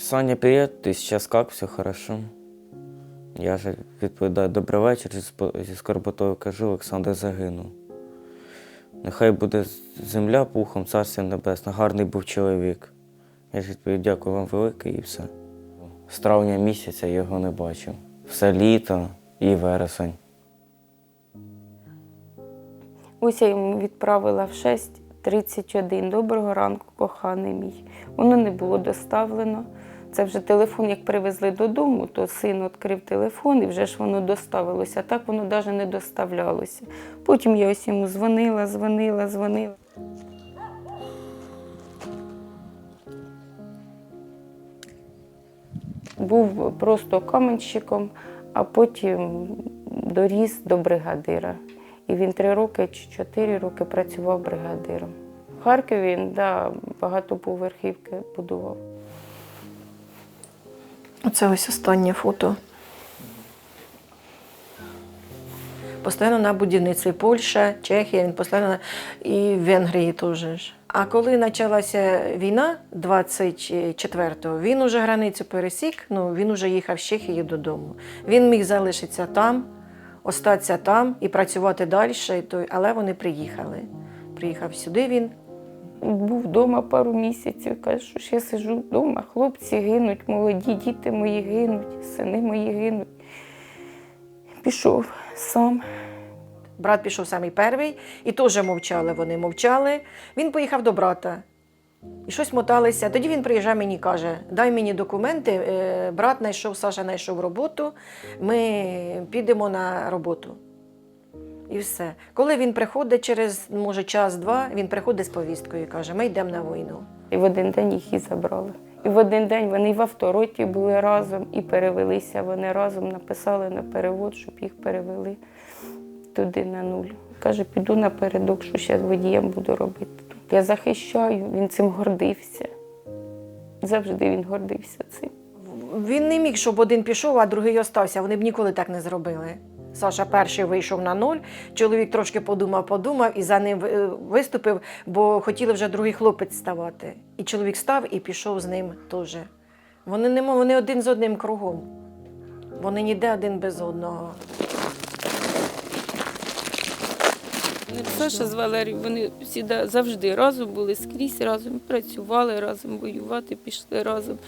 Саня, привет, ты сейчас как, все хорошо? Я же відповідаю добрий вечір зі скорботою кажу, Олександр загинув. Нехай буде земля пухом, царство небесне, гарний був чоловік. Я ж відповів, дякую вам велике і все. З травня місяця його не бачив. Все літо і вересень. Ось я йому відправила в 6.31. Доброго ранку, коханий мій. Воно не було доставлено. Це вже телефон, як привезли додому, то син відкрив телефон і вже ж воно доставилося. Так воно навіть не доставлялося. Потім я ось йому дзвонила, дзвонила, дзвонила. Був просто каменщиком, а потім доріс до бригадира. І він три роки чи чотири роки працював бригадиром. В Харкові він да, багатоповерхівки будував. Оце ось останнє фото. Постійно на будівництві Польща, Чехія, він постійно і в Венгрії теж. А коли почалася війна 24-го, він уже границю пересік, ну він уже їхав з Чехії додому. Він міг залишитися там, остатися там і працювати далі, але вони приїхали. Приїхав сюди він. Був вдома пару місяців, каже, що ж я сижу вдома, хлопці гинуть, молоді діти мої гинуть, сини мої гинуть. Пішов сам. Брат пішов самий перший, і теж мовчали вони, мовчали. Він поїхав до брата. І щось моталися. Тоді він приїжджає мені і каже: дай мені документи. Е, Брат знайшов, Саша знайшов роботу, ми підемо на роботу. І все. Коли він приходить через, може, час-два, він приходить з повісткою і каже, ми йдемо на війну. І в один день їх і забрали. І в один день вони і в автороті були разом і перевелися. Вони разом написали на перевод, щоб їх перевели туди на нуль. Каже, піду напередок, що зараз водієм буду робити. Я захищаю, він цим гордився. Завжди він гордився цим. Він не міг, щоб один пішов, а другий остався. Вони б ніколи так не зробили. Саша перший вийшов на ноль. Чоловік трошки подумав, подумав і за ним е, виступив, бо хотіли вже другий хлопець ставати. І чоловік став і пішов з ним теж. Вони не вони один з одним кругом. Вони ніде один без одного. Саша з Валерією, вони всі завжди разом були скрізь, разом працювали, разом воювати, пішли разом.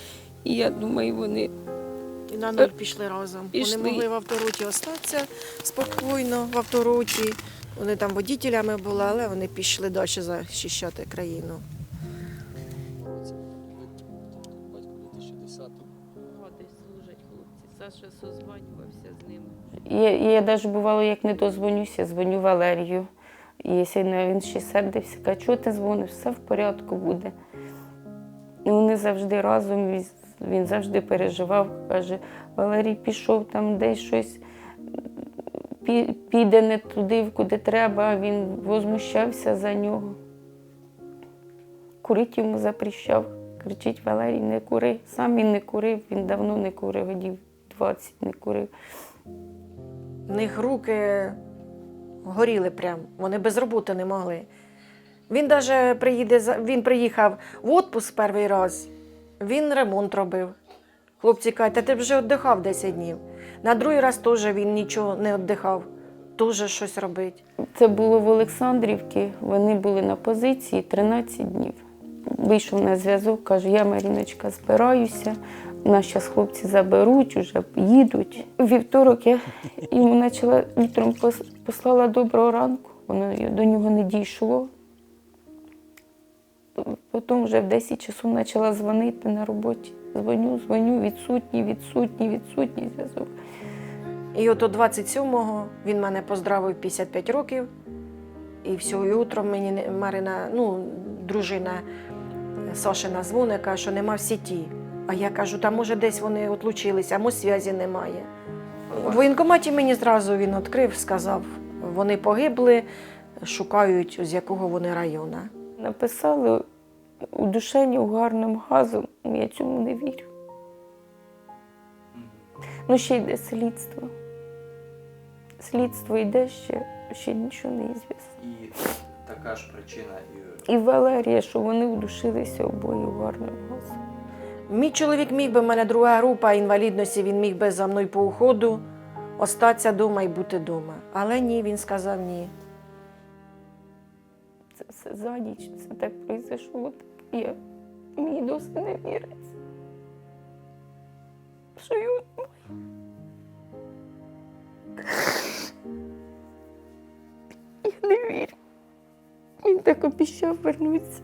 І я думаю, вони І на нуль пішли разом. Пішли. Вони могли в автороті остатися спокійно в автороті. Вони там водітелями були, але вони пішли далі захищати країну. Батько 2010 десь служать хлопці. Саша созванювався з ними. Я, я навіть бувало, як не дозвонюся, дзвоню Валерію. І якщо він ще сердився, каже, чого ти дзвониш, все в порядку буде. І вони завжди разом, він, завжди переживав, каже, Валерій пішов там десь щось, піде не туди, куди треба, він возмущався за нього. Курить йому запрещав. Кричить, Валерій, не кури. Сам він не курив, він давно не курив, годів 20 не курив. В них руки горіли прям, вони без роботи не могли. Він даже приїде, він приїхав в отпуск перший раз, він ремонт робив. Хлопці кажуть, та ти вже віддихав 10 днів. На другий раз теж він нічого не віддихав, теж щось робить. Це було в Олександрівці. Вони були на позиції 13 днів. Вийшов на зв'язок, каже, я Маріночка збираюся. Нас зараз хлопці заберуть, уже їдуть. У вівторок я йому почала пос- послала доброго ранку. Воно до нього не дійшло. Потім вже в 10 часу почала дзвонити на роботі. Дзвоню, дзвоню, відсутній, відсутній, відсутній зв'язок. І от 27-го він мене поздравив 55 років. І все, і утром мені Марина, ну, дружина Сашина дзвонить, каже, що нема в сіті. А я кажу, та може десь вони отлучилися, а може зв'язі немає. В воєнкоматі мені зразу він відкрив, сказав, вони погибли, шукають, з якого вони району. Написали у душені угарним газом, ну, я цьому не вірю. Ну, ще йде слідство. Слідство йде ще, ще нічого не звісно. І така ж причина і. Валерія, що вони удушилися обоє гарним газом. Мій чоловік міг би в мене друга група інвалідності, він міг би за мною по уходу остатися вдома і бути вдома. Але ні, він сказав ні. Це все за ніч, це так пройшло. І мій досі не віриться, що його немає. Я не вірю. Він так обіщав вернутися.